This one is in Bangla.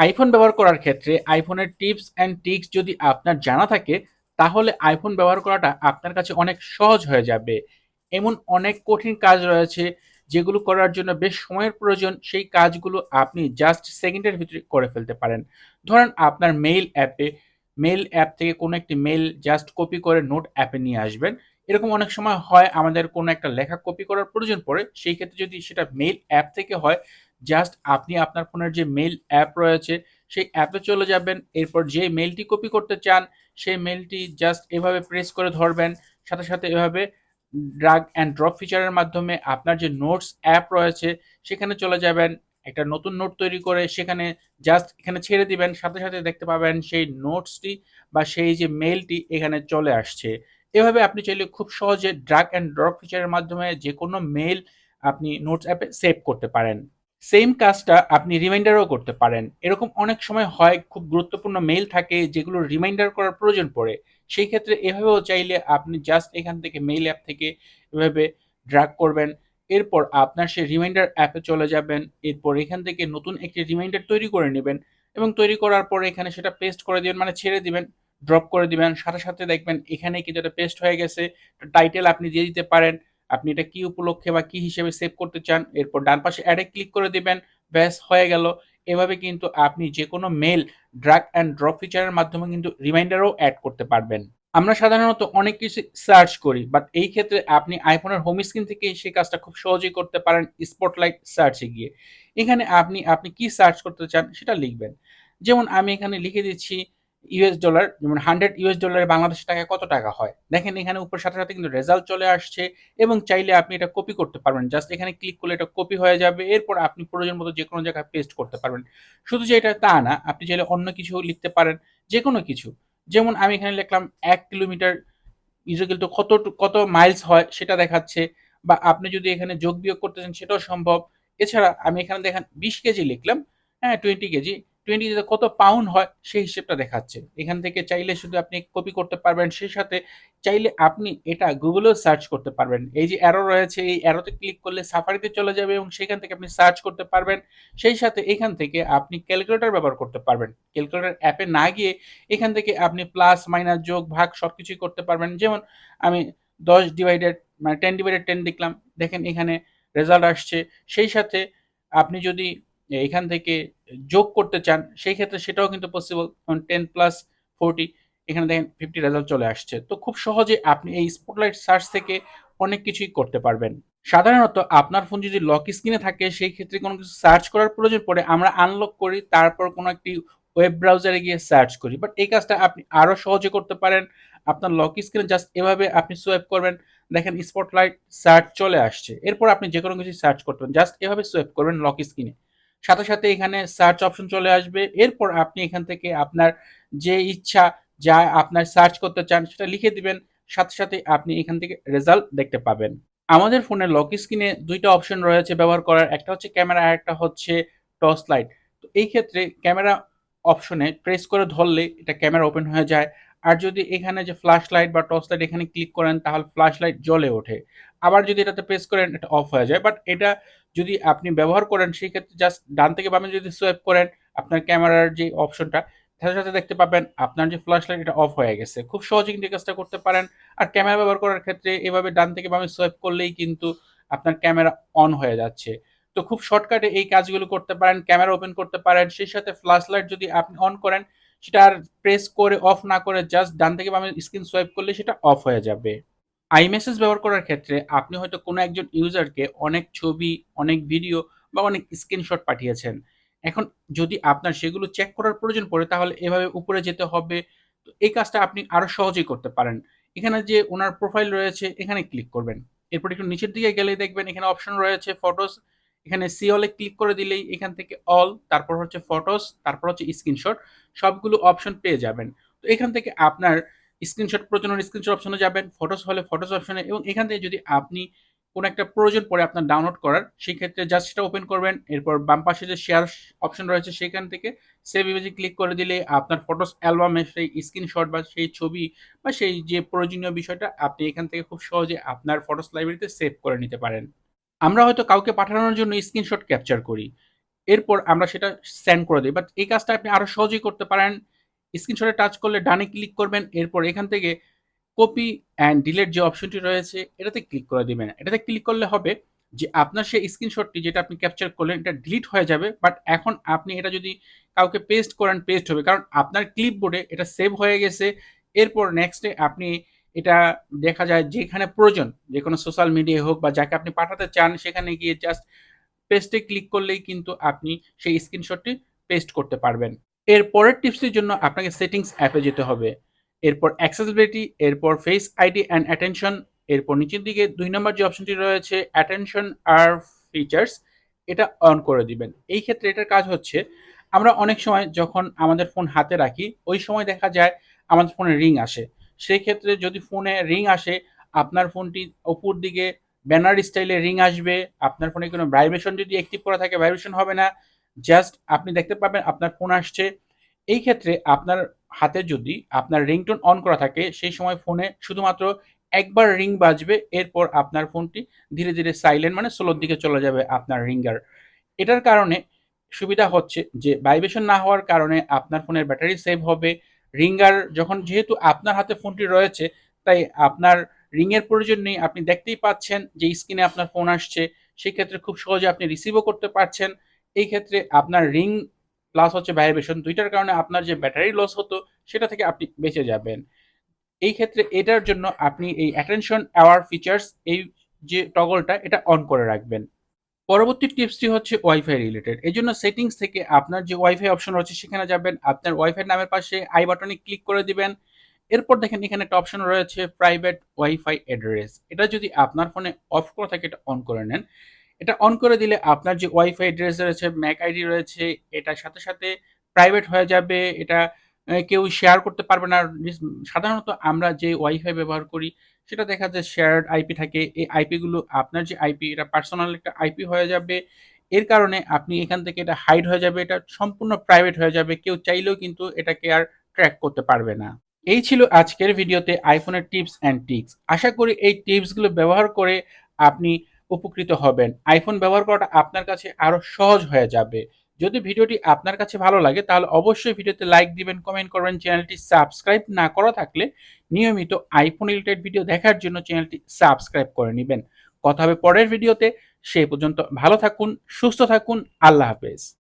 আইফোন ব্যবহার করার ক্ষেত্রে আইফোনের টিপস অ্যান্ড ট্রিক্স যদি আপনার জানা থাকে, তাহলে আইফোন ব্যবহার করাটা আপনার কাছে অনেক সহজ হয়ে যাবে। এমন অনেক কঠিন কাজ রয়েছে যেগুলো করার জন্য বেশ সময়ের প্রয়োজন। সেই কাজগুলো আপনি জাস্ট সেকেন্ডের ভিতরে করে ফেলতে পারেন। ধরেন আপনার মেইল অ্যাপে মেইল অ্যাপ থেকে কোনো একটি মেইল জাস্ট কপি করে নোট অ্যাপে নিয়ে আসবেন। এরকম অনেক সময় হয় আমাদের কোনো একটা লেখা কপি করার প্রয়োজন পড়ে। সেই ক্ষেত্রে যদি সেটা মেইল অ্যাপ থেকে হয় জাস্ট আপনি আপনার ফোনের যে মেইল অ্যাপ রয়েছে, সেই অ্যাপে চলে যাবেন। এরপর যে মেইলটি কপি করতে চান, সেই মেইলটি জাস্ট এভাবে প্রেস করে ধরবেন। সাথে সাথে এভাবে ড্রাগ অ্যান্ড ড্রপ ফিচারের মাধ্যমে আপনার যে নোটস অ্যাপ রয়েছে, সেখানে চলে যাবেন। একটা নতুন নোট তৈরি করে সেখানে জাস্ট এখানে ছেড়ে দিবেন। সাথে সাথে দেখতে পাবেন সেই নোটসটি বা সেই যে মেলটি এখানে চলে আসছে। এভাবে আপনি চাইলে খুব সহজে ড্রাগ অ্যান্ড ড্রপ ফিচারের মাধ্যমে যে কোনো মেল আপনি নোটস অ্যাপে সেভ করতে পারেন। সেম কাজটা আপনি রিমাইন্ডারও করতে পারেন। এরকম অনেক সময় হয়, খুব গুরুত্বপূর্ণ মেইল থাকে যেগুলো রিমাইন্ডার করার প্রয়োজন পড়ে। সেই ক্ষেত্রে এভাবেও চাইলে আপনি জাস্ট এখান থেকে মেইল অ্যাপ থেকে এভাবে ড্রাগ করবেন। এরপর আপনার সেই রিমাইন্ডার অ্যাপে চলে যাবেন। এরপর এখান থেকে নতুন একটি রিমাইন্ডার তৈরি করে নেবেন এবং তৈরি করার পর এখানে সেটা পেস্ট করে দিবেন মানে ছেড়ে দিবেন ড্রপ করে দিবেন। সাথে সাথে দেখবেন এখানে কিন্তু এটা পেস্ট হয়ে গেছে। টাইটেল আপনি দিয়ে দিতে পারেন। আপনি এটা কি উপলক্ষে বা কি হিসেবে সেভ করতে চান? এরপর ডান পাশে অ্যাডে ক্লিক করে দিবেন, ব্যাস, হয়ে গেল। এভাবে কিন্তু আপনি যে কোনো মেল ড্রাগ অ্যান্ড ড্রপ ফিচারের মাধ্যমে কিন্তু রিমাইন্ডারও অ্যাড করতে পারবেন। আমরা সাধারণত অনেক কিছু সার্চ করি বাট এই ক্ষেত্রে আপনি আইফোনের হোম স্ক্রিন থেকে সেই কাজটা খুব সহজেই করতে পারেন স্পটলাইট সার্চে গিয়ে। এখানে আপনি আপনি কি সার্চ করতে চান সেটা লিখবেন। যেমন আমি এখানে লিখে দিচ্ছি ইউএস ডলার যেমন হান্ড্রেড ইউএস ডলারে বাংলাদেশ টাকায় কত টাকা হয়? দেখেন এখানে উপর সাথে সাথে কিন্তু রেজাল্ট চলে আসছে এবং চাইলে আপনি এটা কপি করতে পারবেন। জাস্ট এখানে ক্লিক করলে এটা কপি হয়ে যাবে। এরপর আপনি প্রয়োজন মতো যে কোনো জায়গায় পেস্ট করতে পারবেন। শুধু যে এটা তা না, আপনি চাইলে অন্য কিছু লিখতে পারেন যে কোনো কিছু। যেমন আমি এখানে লিখলাম এক কিলোমিটার ইজুকেল টু কত কত মাইলস হয় সেটা দেখাচ্ছে বা আপনি যদি এখানে যোগ বিয়োগ করতে চান সেটাও সম্ভব। এছাড়া আমি এখানে দেখেন বিশ কেজি লিখলাম হ্যাঁ টোয়েন্টি কেজি। টোয়েন্টিতে কত পাউন্ড হয় সেই হিসেবটা দেখাচ্ছে। এখান থেকে চাইলে শুধু আপনি কপি করতে পারবেন, সেই সাথে চাইলে আপনি এটা গুগলেও সার্চ করতে পারবেন। এই যে অ্যারো রয়েছে, এই অ্যারোতে ক্লিক করলে সাফারিতে চলে যাবে এবং সেখান থেকে আপনি সার্চ করতে পারবেন। সেই সাথে এখান থেকে আপনি ক্যালকুলেটর ব্যবহার করতে পারবেন। ক্যালকুলেটর অ্যাপে না গিয়ে এখান থেকে আপনি প্লাস মাইনাস যোগ, ভাগ সব কিছুই করতে পারবেন। যেমন আমি দশ ডিভাইডেড মানে টেন ডিভাইডেড টেন দেখলাম। দেখেন এখানে রেজাল্ট আসছে। সেই সাথে আপনি যদি এখান থেকে যোগ করতে চান, সেই ক্ষেত্রে সেটাও কিন্তু পসিবল কারণ টেন প্লাস ফোরটি এখানে দেখেন ফিফটি রেজাল্ট চলে আসছে। তো খুব সহজে আপনি এই স্পটলাইট সার্চ থেকে অনেক কিছুই করতে পারবেন। সাধারণত আপনার ফোন যদি লক স্ক্রিনে থাকে, সেই ক্ষেত্রে কোনো কিছু সার্চ করার প্রয়োজন পড়ে, আমরা আনলক করি, তারপর কোনো একটি ওয়েব ব্রাউজারে গিয়ে সার্চ করি। বাট এই কাজটা আপনি আরও সহজে করতে পারেন। আপনার লক স্ক্রিনে জাস্ট এভাবে আপনি সোয়েপ করবেন। দেখেন স্পটলাইট সার্চ চলে আসছে। এরপর আপনি যে কোনো কিছু সার্চ করতে পারেন। জাস্ট এভাবে সোয়েপ করবেন লক স্ক্রিনে সাথে সাথে এখানে সার্চ অপশন চলে আসবে। এরপর আপনি এখান থেকে আপনার যে ইচ্ছা, যা আপনার সার্চ করতে চান, সেটা লিখে দিবেন। সাথে সাথে আপনি এখান থেকে রেজাল্ট দেখতে পাবেন। আমাদের ফোনের লক স্ক্রিনে দুইটা অপশন রয়েছে ব্যবহার করার। একটা হচ্ছে ক্যামেরা আর একটা হচ্ছে টর্চ লাইট তো এই ক্ষেত্রে ক্যামেরা অপশনে প্রেস করে ধরলে এটা ক্যামেরা ওপেন হয়ে যায়। আর যদি এখানে যে ফ্ল্যাশ লাইট বা টর্চ লাইট এখানে ক্লিক করেন, তাহলে ফ্ল্যাশ লাইট জ্বলে ওঠে। আবার যদি এটাতে প্রেস করেন, এটা অফ হয়ে যায়। বাট এটা যদি আপনি ব্যবহার করেন সেই ক্ষেত্রে জাস্ট ডান থেকে বামে যদি সোয়েপ করেন, আপনার ক্যামেরার যে অপশনটা সাথে সাথে দেখতে পাবেন আপনার যে ফ্ল্যাশ লাইট এটা অফ হয়ে গেছে। খুব সহজে কিন্তু কাজটা করতে পারেন। আর ক্যামেরা ব্যবহার করার ক্ষেত্রে এভাবে ডান থেকে বামে সোয়েপ করলেই কিন্তু আপনার ক্যামেরা অন হয়ে যাচ্ছে। তো খুব শর্টকাটে এই কাজগুলো করতে পারেন, ক্যামেরা ওপেন করতে পারেন, সেই সাথে ফ্ল্যাশ লাইট যদি আপনি অন করেন, সেটা আর প্রেস করে অফ না করে জাস্ট ডান থেকে বামে স্ক্রিন সোয়াইপ করলে সেটা অফ হয়ে যাবে। আইমেসেজ ব্যবহার করার ক্ষেত্রে আপনি হয়তো কোনো একজন ইউজারকে অনেক ছবি, অনেক ভিডিও বা অনেক স্ক্রিনশট পাঠিয়েছেন। এখন যদি আপনার সেগুলো চেক করার প্রয়োজন পড়ে, তাহলে এভাবে উপরে যেতে হবে। তো এই কাজটা আপনি আরও সহজেই করতে পারেন। এখানে যে ওনার প্রোফাইল রয়েছে, এখানে ক্লিক করবেন। এরপর একটু নিচের দিকে গেলেই দেখবেন এখানে অপশন রয়েছে ফটোস এখানে সি অলে ক্লিক করে দিলেই এখান থেকে অল তারপর হচ্ছে ফটোস তারপর হচ্ছে স্ক্রিনশট সবগুলো অপশন পেয়ে যাবেন। তো এখান থেকে আপনার স্ক্রিনশট প্রয়োজন স্ক্রিনশট অপশনে যাবেন ফটোস হলে ফটোস অপশনে এবং এখান থেকে যদি আপনি কোনো একটা প্রয়োজন পড়ে আপনার ডাউনলোড করার, সেই ক্ষেত্রে জাস্ট সেটা ওপেন করবেন, এরপর বাম পাশে যে শেয়ার অপশন রয়েছে সেখান থেকে সেভ ইমেজে ক্লিক করে দিলে আপনার ফটোস অ্যালবামের সেই স্ক্রিনশট বা সেই ছবি বা সেই যে প্রয়োজনীয় বিষয়টা, আপনি এখান থেকে খুব সহজে আপনার ফটোস লাইব্রেরিতে সেভ করে নিতে পারেন। আমরা হয়তো কাউকে পাঠানোর জন্য স্ক্রিনশট ক্যাপচার করি, এরপর আমরা সেটা সেন্ড করে দিই বাট এই কাজটা আপনি আরও সহজেই করতে পারেন। স্ক্রিনশটে টাচ করলে ডানে ক্লিক করবেন, এরপর এখান থেকে কপি অ্যান্ড ডিলেট যে অপশনটি রয়েছে, এটাতে ক্লিক করে দিবেন। এটাতে ক্লিক করলে হবে যে আপনার সেই স্ক্রিনশটটি যেটা আপনি ক্যাপচার করলেন, এটা ডিলিট হয়ে যাবে বাট এখন আপনি এটা যদি কাউকে পেস্ট করেন পেস্ট হবে, কারণ আপনার ক্লিপবোর্ডে এটা সেভ হয়ে গেছে। এরপর নেক্সটে আপনি এটা দেখা যায় যেখানে প্রয়োজন, যে কোনো সোশ্যাল মিডিয়ায় হোক বা যাকে আপনি পাঠাতে চান, সেখানে গিয়ে জাস্ট পেস্টে ক্লিক করলেই কিন্তু আপনি সেই স্ক্রিনশটটি পেস্ট করতে পারবেন। এর পরের টিপসটির জন্য আপনাকে সেটিংস অ্যাপে যেতে হবে। এরপর অ্যাক্সেসিবিলিটি এরপর ফেস আইডি অ্যান্ড অ্যাটেনশন এরপর নিচের দিকে দুই নম্বর যে অপশনটি রয়েছে অ্যাটেনশন আর ফিচার্স এটা অন করে দিবেন। এই ক্ষেত্রে এটার কাজ হচ্ছে, আমরা অনেক সময় যখন আমাদের ফোন হাতে রাখি, ওই সময় দেখা যায় আমাদের ফোনে রিং আসে। সেই ক্ষেত্রে যদি ফোনে রিং আসে, আপনার ফোনটি ওপর দিকে ব্যানার স্টাইলে রিং আসবে, আপনার ফোনে কোনো ভাইব্রেশন যদি অ্যাক্টিভ করা থাকে ভাইব্রেশন হবে না জাস্ট আপনি দেখতে পাবেন আপনার ফোন আসছে। এই ক্ষেত্রে আপনার হাতে যদি আপনার রিংটোন অন করা থাকে, সেই সময় ফোনে শুধুমাত্র একবার রিং বাজবে, এরপর আপনার ফোনটি ধীরে ধীরে সাইলেন্ট মানে স্লোর দিকে চলে যাবে আপনার রিঙ্গার এটার কারণে সুবিধা হচ্ছে যে ভাইব্রেশন না হওয়ার কারণে আপনার ফোনের ব্যাটারি সেভ হবে। রিঙ্গার যখন যেহেতু আপনার হাতে ফোনটি রয়েছে, তাই আপনার রিংয়ের প্রয়োজন নেই। আপনি দেখতেই পাচ্ছেন যে স্ক্রিনে আপনার ফোন আসছে। সেক্ষেত্রে খুব সহজে আপনি রিসিভও করতে পারছেন। এই ক্ষেত্রে আপনার রিং প্লাস হচ্ছে ভাইব্রেশন দুইটার কারণে আপনার যে ব্যাটারি লস হতো, সেটা থেকে আপনি বেঁচে যাবেন। এই ক্ষেত্রে এটার জন্য আপনি এই অ্যাটেনশন অ্যাওয়ার ফিচার্স এই যে টগলটা এটা অন করে রাখবেন। পরবর্তী টিপসটি হচ্ছে ওয়াইফাই রিলেটেড এই জন্য সেটিংস থেকে আপনার যে ওয়াইফাই অপশন রয়েছে, সেখানে যাবেন। আপনার ওয়াইফাই নামের পাশে আই বাটনে ক্লিক করে দিবেন। এরপর দেখেন এখানে একটা অপশন রয়েছে প্রাইভেট ওয়াইফাই অ্যাড্রেস এটা যদি আপনার ফোনে অফ করা থাকে, এটা অন করে নেন। এটা অন করে দিলে আপনার যে ওয়াইফাই অ্যাড্রেস রয়েছে ম্যাক আইডি রয়েছে, এটার সাথে সাথে প্রাইভেট হয়ে যাবে। এটা কেউ শেয়ার করতে পারবে না। সাধারণত আমরা যে ওয়াইফাই ব্যবহার করি, সেটা দেখা যায় শেয়ার্ড আইপি থাকে। এই আইপিগুলো আপনার যে আইপি এটা পার্সোনাল একটা আইপি হয়ে যাবে। এর কারণে আপনি এখান থেকে এটা হাইড হয়ে যাবে, এটা সম্পূর্ণ প্রাইভেট হয়ে যাবে। কেউ চাইলেও কিন্তু এটাকে আর ট্র্যাক করতে পারবে না। এই ছিল আজকের ভিডিওতে আইফোনের টিপস অ্যান্ড টিক্স আশা করি এই টিপসগুলো ব্যবহার করে আপনি উপকৃত হবেন। আইফোন ব্যবহার করাটা আপনার কাছে আরও সহজ হয়ে যাবে। যদি ভিডিওটি আপনার কাছে ভালো লাগে, তাহলে অবশ্যই ভিডিওতে লাইক দিবেন কমেন্ট করবেন, চ্যানেলটি সাবস্ক্রাইব না করা থাকলে নিয়মিত আইফোন রিলেটেড ভিডিও দেখার জন্য চ্যানেলটি সাবস্ক্রাইব করে নেবেন। কথা হবে পরের ভিডিওতে সে পর্যন্ত ভালো থাকুন, সুস্থ থাকুন, আল্লাহ হাফেজ।